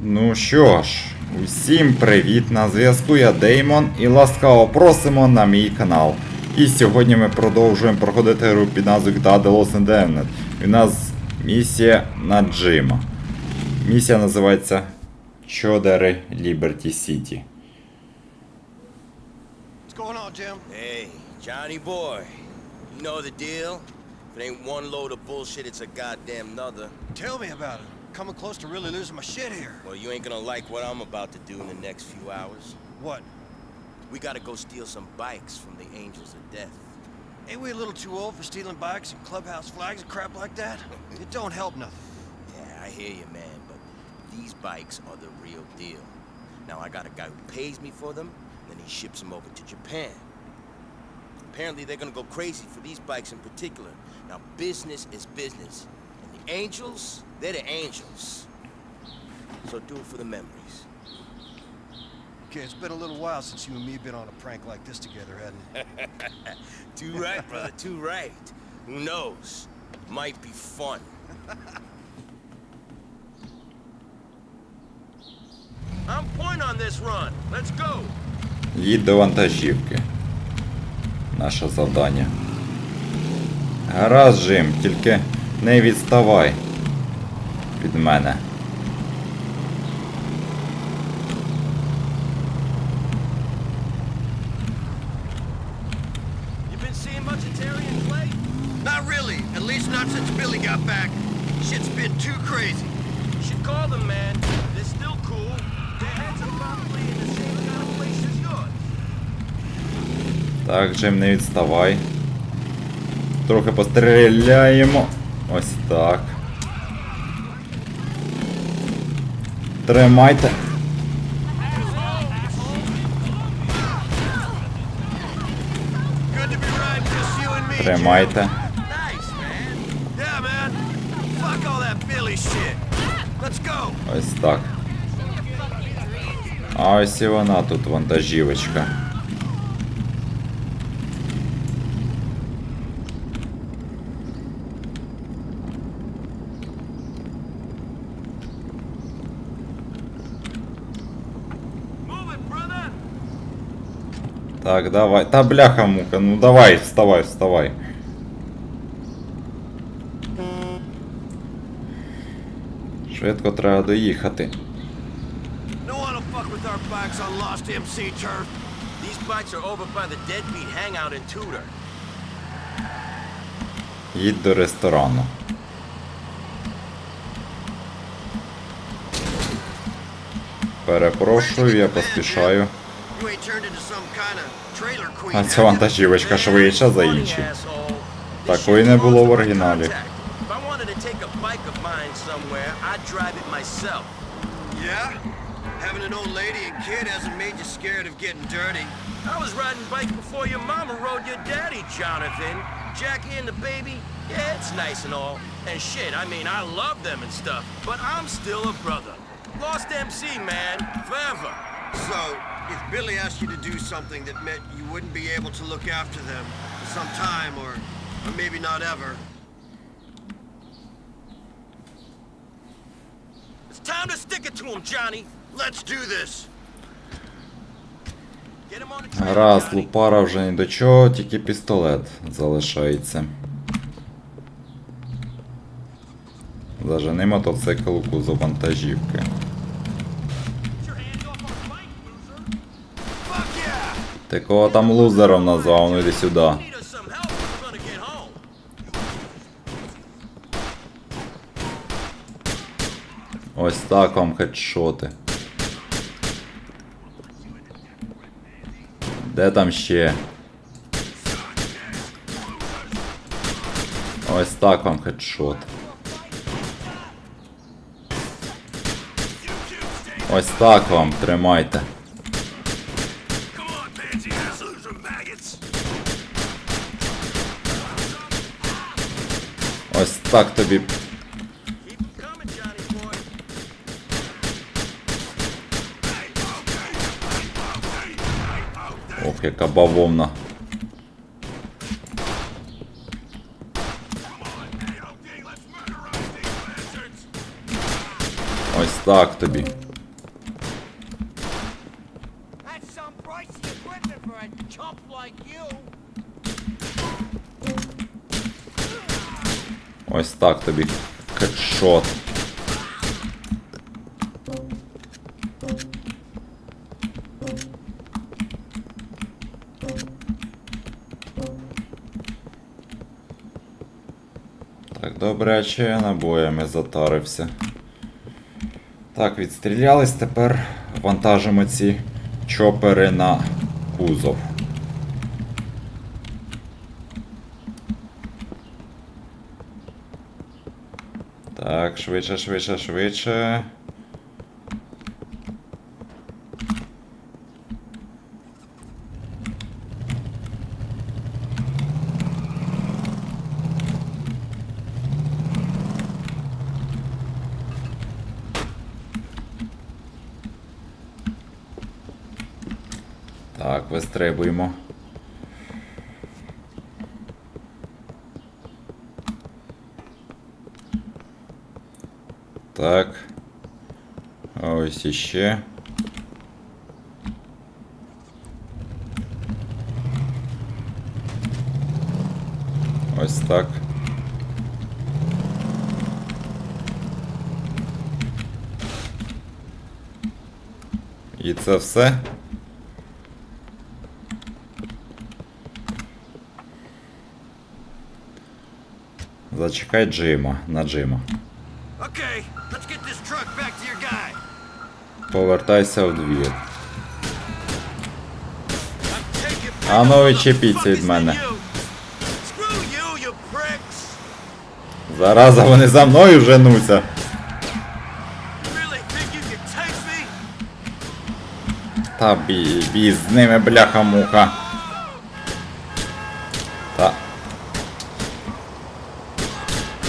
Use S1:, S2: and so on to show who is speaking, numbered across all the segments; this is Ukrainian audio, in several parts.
S1: Ну що ж, усім привіт! На зв'язку я Деймон і ласкаво просимо на мій канал. І сьогодні ми продовжуємо проходити гру під назвою GTA The Lost and Damned. І у нас місія на Джима. Місія називається Чодери Liberty City.
S2: What's going on, Jim?
S3: Hey, Johnny boy. You know the deal? If it ain't one load of bullshit, it's a goddamn another.
S2: Tell me about it. Coming close to really losing my shit here.
S3: Well, you ain't gonna like what I'm about to do in the next few hours.
S2: What?
S3: We gotta go steal some bikes from the Angels of Death.
S2: Ain't we a little too old for stealing bikes and clubhouse flags and crap like that? It don't help nothing.
S3: Yeah, I hear you, man, but these bikes are the real deal. Now, I got a guy who pays me for them, then he ships them over to Japan. Apparently, they're gonna go crazy for these bikes in particular. Now, business is business And the Angels, they're the Angels. So do it for the memories.
S2: Okay, it's been a little while since you and me been on a prank like this together, hasn't it?
S3: Too right, brother, too right. Who knows? Might be fun. I'm point on this run. Let's go.
S1: Їдь до вантажівки. Наше завдання. Гаразд, Джим, тільки не відставай від мене. Так, Джим, не відставай. Трохи постріляємо. Ось так. Тримайте. Тримайте. Ось так. А ось і вона тут вантажівочка. Так, давай. Та бляха мука, ну давай, вставай, вставай. Швидко треба доїхати. Їдь до ресторану. Перепрошую, я поспішаю.
S2: You ain't turned into some kind of trailer queen.
S1: А
S2: have
S1: ця
S2: you?
S1: вантажівочка швидша за
S3: Funny,
S1: інші.
S3: asshole. This
S1: Такої
S3: shit
S1: не було в
S3: calls for
S1: оригіналі.
S3: contact. If I wanted to take a bike of mine somewhere, I'd drive it myself.
S2: Yeah? Having an old lady and kid hasn't made you scared of getting dirty.
S3: I was riding bikes before your mama rode your daddy, Jonathan. Jackie and the baby, yeah, it's nice and all. And shit, I mean, I love them and stuff, but I'm still a brother. Lost MC, man, forever.
S2: So, if Billy asked you to do something that meant you wouldn't be able to look after them for some time, or, or maybe not ever,
S3: It's time to stick it to him, Johnny.
S2: let's do this.
S3: Get him on the train,
S1: Раз,
S3: Johnny.
S1: лупара вже ні до чого, тільки пістолет залишається. Зажени мотоцикл у кузов вантажівки. Ты кого там лузером назвал, ну
S3: или сюда.
S1: Ось так вам хедшоты. Де там ще? Ось так вам хедшот. Ось так вам тримайте. Ось так тобі. Ох, яка бавовна. Ось так тобі. Так тобі хедшот. Так, добряче набоями затарився. Так, відстрілялись, тепер вантажимо ці чопери на кузов. Так, швидше, швидше, швидше. Так, вистрибуємо. Так. Ось іще. Ось так. І це все. Зачекай Джима на Джима.
S2: Okay,
S1: Повертайся в двір. А ну, відчепіться від мене. Зараза вони за мною женуться. Та бій, бій з ними бляха-муха. Та.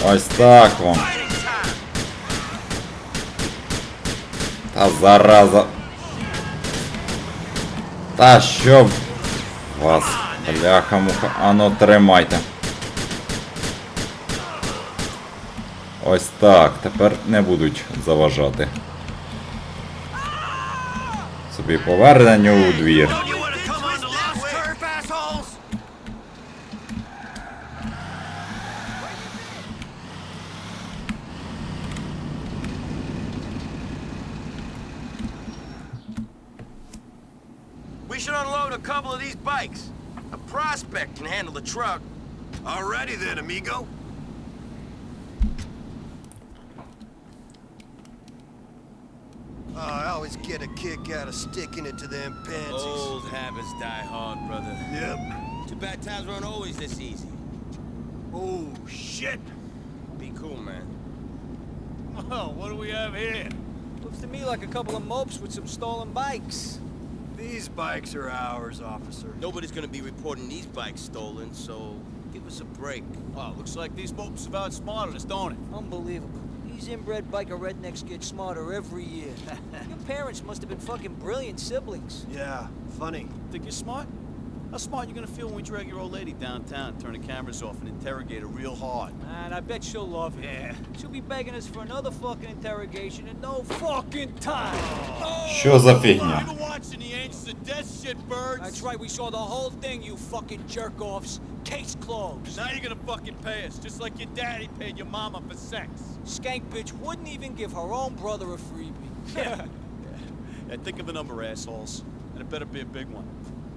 S1: Ось так вам.
S2: Fighting time!
S1: Та зараза. Та що вас, бляха-муха, ано тримайте. Ось так, тепер не будуть заважати. Собі поверненню у двір.
S3: We should unload a couple of these bikes. A prospect can handle the truck.
S2: Alrighty then, amigo. Oh, I always get a kick out of sticking it to them pansies.
S3: Old habits die hard, brother.
S2: Yep.
S3: Too bad times weren't always this easy.
S2: Oh, shit.
S3: Be cool, man.
S4: Oh, what do we have here?
S5: Looks to me like a couple of mopes with some stolen bikes.
S2: These bikes are ours, officer.
S3: Nobody's gonna be reporting these bikes stolen, so give us a break.
S4: Oh, looks like these mopes have outsmarted us, don't it?
S5: Unbelievable. These inbred biker rednecks get smarter every year. Your parents must have been fucking brilliant siblings.
S2: Yeah, funny.
S4: Think you're smart? How smart you gonna feel when we drag your old lady downtown, turn the cameras off, and interrogate her real hard?
S5: Man, I bet she'll love it.
S4: Yeah.
S5: She'll be begging us for another fucking interrogation in no fucking time.
S1: Що за фігня?
S4: You been watching the Angels of Death shit, birds?
S5: That's right, we saw the whole thing, you fucking jerk-offs. Case closed.
S4: Now you're gonna fucking pay us, just like your daddy paid your mama for sex.
S5: Skank bitch wouldn't even give her own brother a freebie.
S4: Yeah. yeah, think of a number, assholes. And it better be a big one.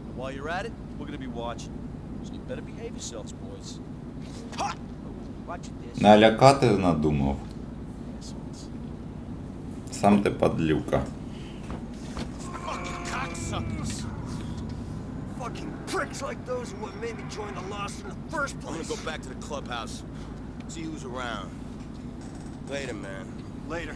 S4: And while you're at it, we're gonna be watching. So you better behave yourselves, boys. Ha!
S5: Watch this.
S1: Налякати надумав.
S4: Assholes.
S1: Сам ти падлюка.
S4: Fucking cocksuckers.
S2: Fucking pricks like those are what made me join the Lost in the first
S3: I'm gonna
S2: place.
S3: go back to the clubhouse, see who's around. Later, man.
S2: Later.